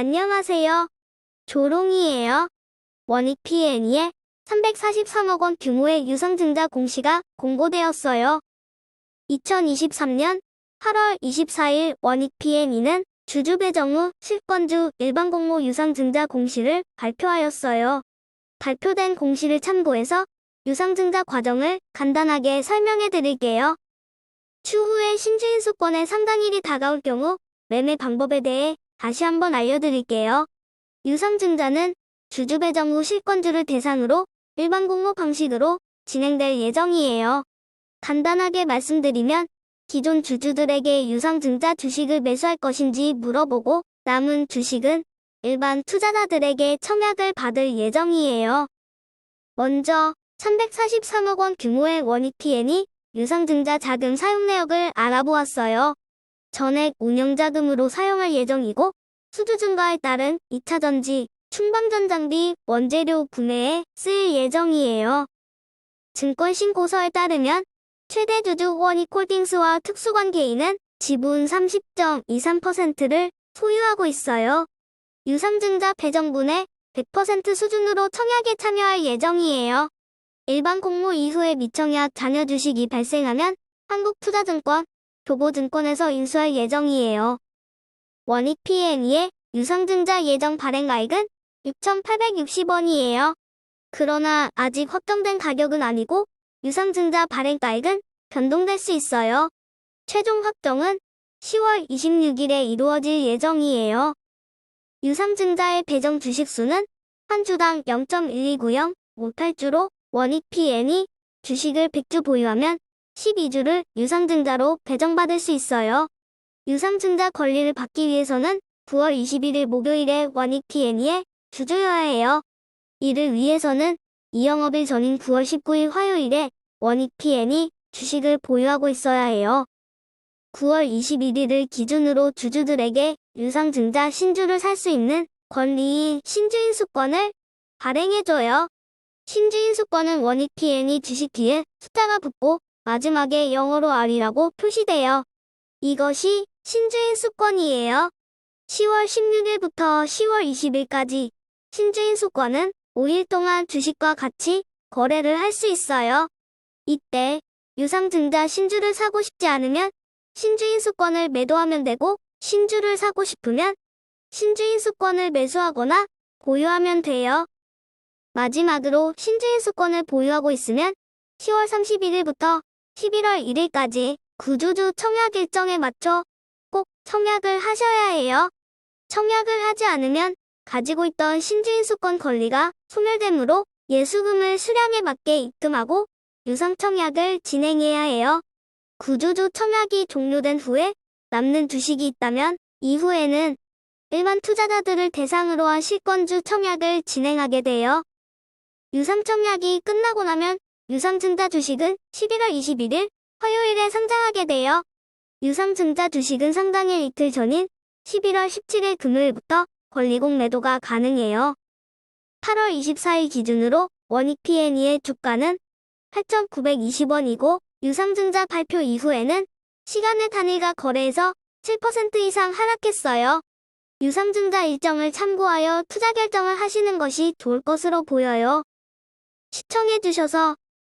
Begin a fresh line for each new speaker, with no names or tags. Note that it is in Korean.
안녕하세요. 조롱이에요. 원익 P&E의 343억 원 규모의 유상증자 공시가 공고되었어요. 2023년 8월 24일 원익 P&E는 주주 배정 후 실권주 일반 공모 유상증자 공시를 발표하였어요. 발표된 공시를 참고해서 유상증자 과정을 간단하게 설명해 드릴게요. 추후에 신주인 수권의 상당일이 다가올 경우 매매 방법에 대해 다시 한번 알려드릴게요. 유상증자는 주주 배정 후 실권주를 대상으로 일반 공모 방식으로 진행될 예정이에요. 간단하게 말씀드리면 기존 주주들에게 유상증자 주식을 매수할 것인지 물어보고 남은 주식은 일반 투자자들에게 청약을 받을 예정이에요. 먼저 343억 원 규모의 원익 P&E 유상증자 자금 사용 내역을 알아보았어요. 전액 운영자금으로 사용할 예정이고 수주 증가에 따른 2차 전지, 충방전 장비, 원재료 구매에 쓰일 예정이에요. 증권 신고서에 따르면 최대 주주 원익홀딩스와 특수관계인은 지분 30.23%를 소유하고 있어요. 유상증자 배정분의 100% 수준으로 청약에 참여할 예정이에요. 일반 공모 이후에 미청약 잔여 주식이 발생하면 한국투자증권, 교보증권에서 인수할 예정이에요. 원익 P&E의 유상증자 예정 발행가액은 6,860원이에요. 그러나 아직 확정된 가격은 아니고 유상증자 발행가액은 변동될 수 있어요. 최종 확정은 10월 26일에 이루어질 예정이에요. 유상증자의 배정 주식수는 한 주당 0.1290, 58주로 원익 P&E 주식을 100주 보유하면 12주를 유상증자로 배정받을 수 있어요. 유상증자 권리를 받기 위해서는 9월 21일 목요일에 원익 P&E에 주주여야 해요. 이를 위해서는 이 영업일 전인 9월 19일 화요일에 원익 P&E 주식을 보유하고 있어야 해요. 9월 21일을 기준으로 주주들에게 유상증자 신주를 살 수 있는 권리인 신주인 수권을 발행해줘요. 신주인 수권은 원익 P&E 주식 뒤에 숫자가 붙고 마지막에 영어로 R이라고 표시돼요. 이것이 신주인 수권이에요. 10월 16일부터 10월 20일까지 신주인 수권은 5일 동안 주식과 같이 거래를 할 수 있어요. 이때 유상증자 신주를 사고 싶지 않으면 신주인 수권을 매도하면 되고 신주를 사고 싶으면 신주인 수권을 매수하거나 보유하면 돼요. 마지막으로 신주인 수권을 보유하고 있으면 10월 31일부터 11월 1일까지 구주주 청약 일정에 맞춰 꼭 청약을 하셔야 해요. 청약을 하지 않으면 가지고 있던 신주인 수권 권리가 소멸되므로 예수금을 수량에 맞게 입금하고 유상 청약을 진행해야 해요. 구주주 청약이 종료된 후에 남는 주식이 있다면 이후에는 일반 투자자들을 대상으로 한 실권주 청약을 진행하게 돼요. 유상 청약이 끝나고 나면 유상증자 주식은 11월 21일 화요일에 상장하게 돼요. 유상증자 주식은 상장일 이틀 전인 11월 17일 금요일부터 권리공 매도가 가능해요. 8월 24일 기준으로 원익 P&E의 주가는 8,920원이고 유상증자 발표 이후에는 시간의 단위가 거래에서 7% 이상 하락했어요. 유상증자 일정을 참고하여 투자 결정을 하시는 것이 좋을 것으로 보여요. 시청해주셔서